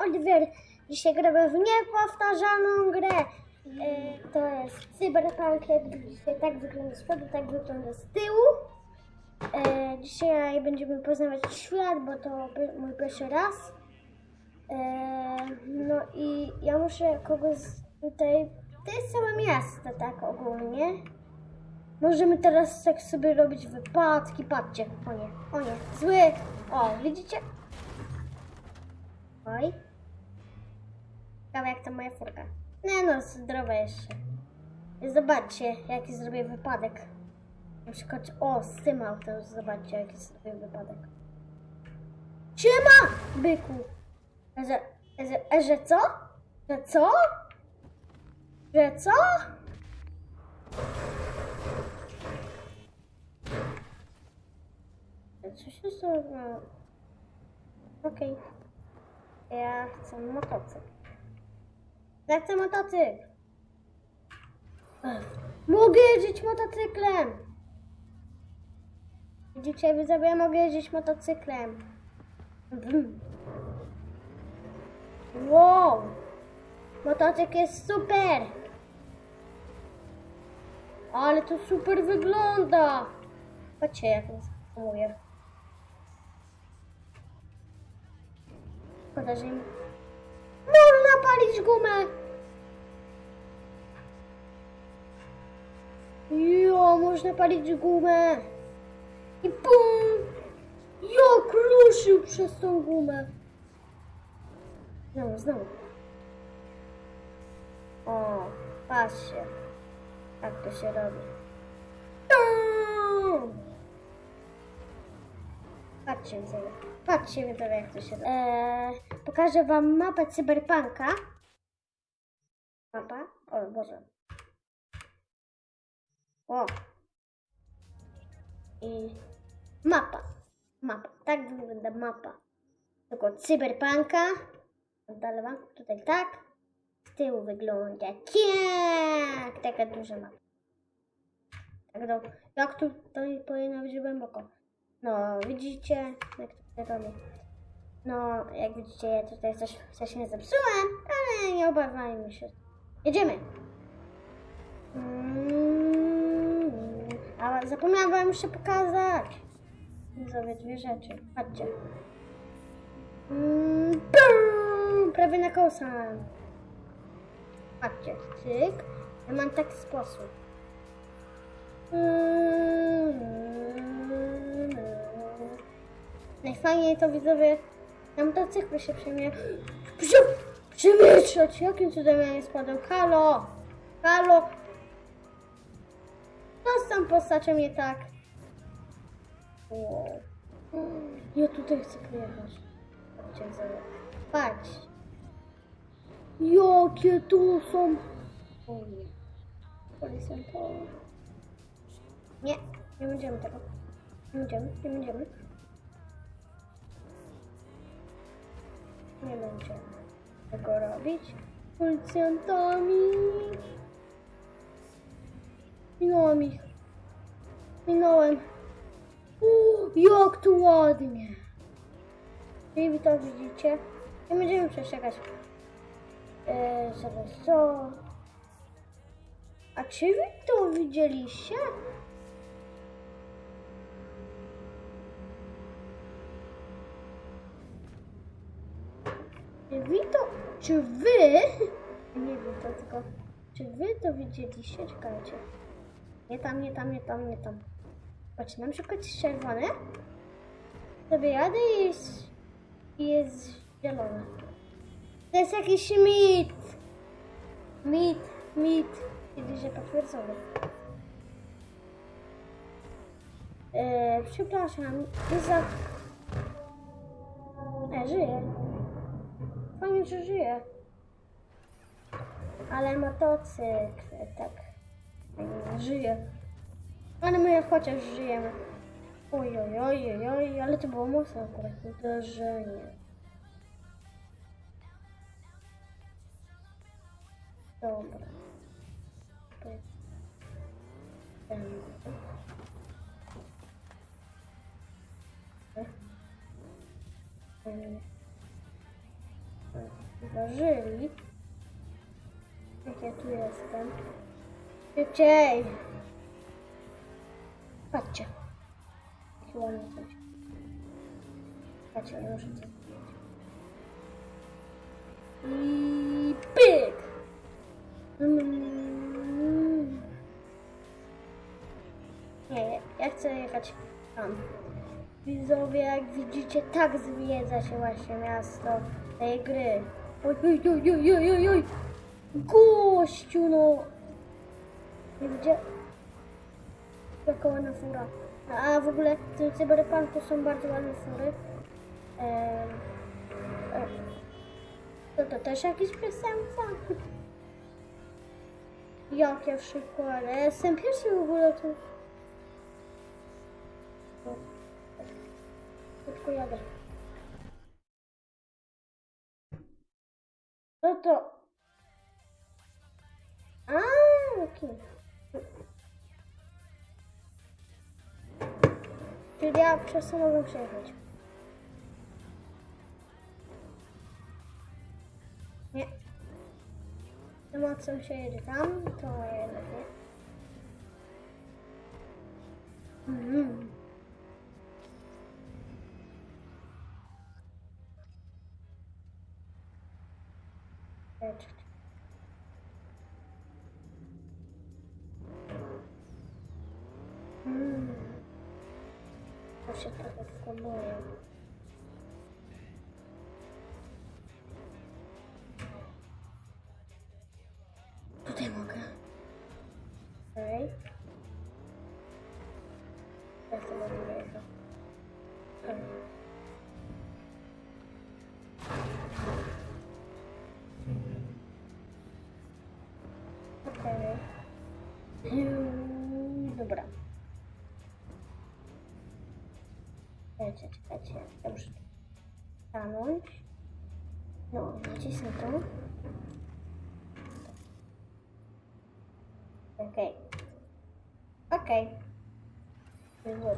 Oliver. Dzisiaj gramy w niepowtarzalną grę. E, to jest Cyberpunk, widzicie, tak wygląda z przodu, tak wygląda z tyłu. E, dzisiaj będziemy poznawać świat, bo to mój pierwszy raz. E, no i ja muszę kogoś tutaj... To jest całe miasto, tak ogólnie. Możemy teraz tak sobie robić wypadki. Patrzcie, o nie, o nie, zły. O, widzicie? Oj. Ciekawe jak to moja furka. Nie no, zdrowe jeszcze. I Zobaczcie, jaki zrobię wypadek. Na przykład, o, z tym autem, zobaczcie, jaki zrobię wypadek. Siema, byku. A Że, że, a że co? Że co? Że co? Co się stało? Okej. Ja chcę motocykl. Ja chcę motocykl. Mogę jeździć motocyklem. Widzicie, widzowie, mogę jeździć motocyklem. Wow! Motocykl jest super! Ale to super wygląda! Patrzcie, jak to mówię. Szkoda, że im... Można palić gumę! Jo, można palić gumę! I bum! Jak ruszył przez tą gumę! Znowu, znowu. O, patrzcie. Jak to się robi. Patrzcie widzowie. Patrzcie widzowie jak to się robi. Eee, pokażę wam mapę cyberpunka. Mapa? O Boże. O. I mapa. Mapa. Tak wygląda mapa. Tylko cyberpunka. Dalej wam tutaj tak. Z tyłu wygląda jak taka duża mapa. Tak do, jak tu to powinno być głęboko. No, widzicie, jak to się robi. No, jak widzicie, ja tutaj coś, nie zepsułem, ale nie obawiajmy się. Jedziemy. Mm, a zapomniałam wam jeszcze pokazać. Zrobię dwie rzeczy. Patrzcie. Mm, bum, prawie na kosa. Patrzcie, cyk. Ja mam taki sposób. Najfajniej to widzowie na motocyklu się przemie... Przemieszczać! Jakim cudem ja nie spadłem? Halo! Halo! Co z tą postacią nie tak? Wow. Ja tutaj chcę pojechać. Patrz. Jakie tu są... O nie. Policjantowe. Nie, nie będziemy tego. Nie będziemy, nie będziemy. Nie będziemy tego robić. Policjantami. Minąłem ich. Minąłem. Uuu, jak tu ładnie. I wy to widzicie. Nie będziemy przeszekać. Eee, co? A czy wy to widzieliście? Czy wy to... Czy wy... Nie wy to tylko... Czy wy to widzieliście? Czekajcie. Nie tam, nie tam, nie tam, nie tam. Patrzcie, na przykład jest czerwone. Sobie jadę i jest... I jest zielone. To jest jakiś mit. Mit, mit. Kiedyś się potwierdzony. Eee, przepraszam, nie za... E, żyje. Fajnie, że żyje. Ale motocykl, tak. Żyje. Ale my chociaż żyjemy. Oj, oj, oj, oj, ale to było mocne akurat uderzenie. Dobra. Tędy. Tędy. Zdarzyli. Jak ja tu jestem. Szybciej! Patrzcie. Jaki ładny coś. Patrzcie, nie muszę coś I pyk! Tam. Widzowie, jak widzicie, tak zwiedza się właśnie miasto tej gry. Oj, oj, oj, oj, oj, oj, oj. Gościu, no. Nie widzę. Jaka ładna fura. A w ogóle w tym cyberpunku są bardzo ładne fury. Ehm, e, to, to też jakiś piosenka? Jak ja ale ja jestem pierwszy w ogóle tu. Szybko jadę. No to... A, okej. Czyli ja przez to mogę przejechać. Nie. Mocno się jedzie tam, to jednak nie. Mhm. Jedź. Mm. To się trochę Hmm, Dobra. Czekajcie, czekajcie. Ja muszę stanąć. No, nacisnę to. Okej. Okej. To było.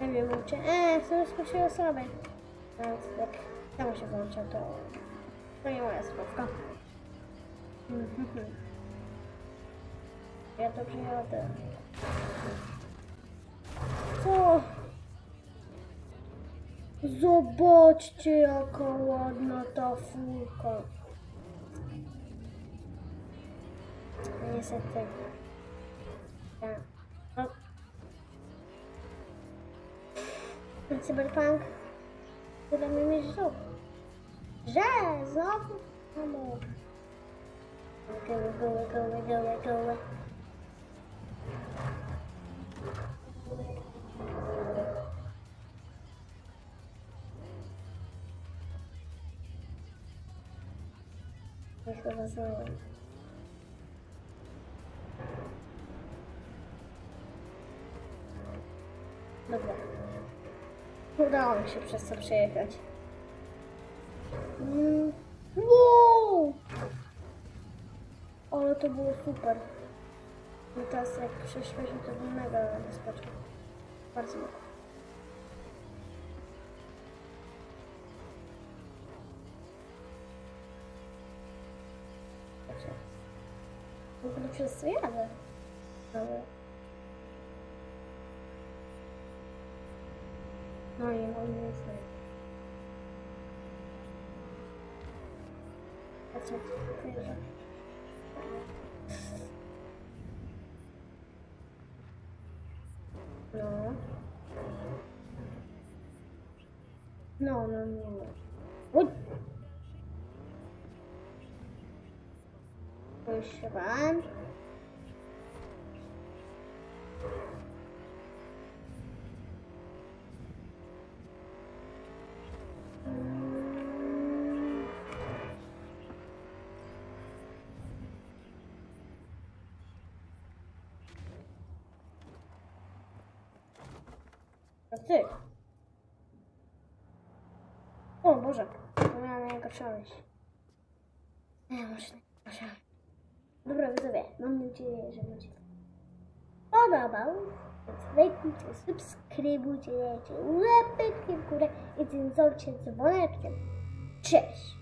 Nie wiem, czy... Eee, jest pierwszej osoby. Więc jak samo się włącza, to... To nie moja sprawka. Ja dobrze jadę. Co? Zobaczcie, jaka ładna ta furka. No Niestety. Ja. No. Cyberpunk Tyle mi mieć znowu. Że znowu? Mamo. Goły, goły, goły, goły, goły. Już chyba. Dobra. Udało mi się przez to przejechać. Wow! Ale to było super. I teraz jak przeszliśmy, to było mega bezpieczne. Bardzo mega. W ogóle przez co jadę? Ale... No i on nie Patrzcie, wyjeżdża. No. No, no, no. Uj! To ty. O Boże, zapomniałam na niego przejść. Nie, może nie, może. Dobra, widzowie, mam nadzieję, że się podobał Więc lajkujcie, subskrybujcie, dajcie łapeczki w górę i dzwoncie dzwoneczkiem. Cześć!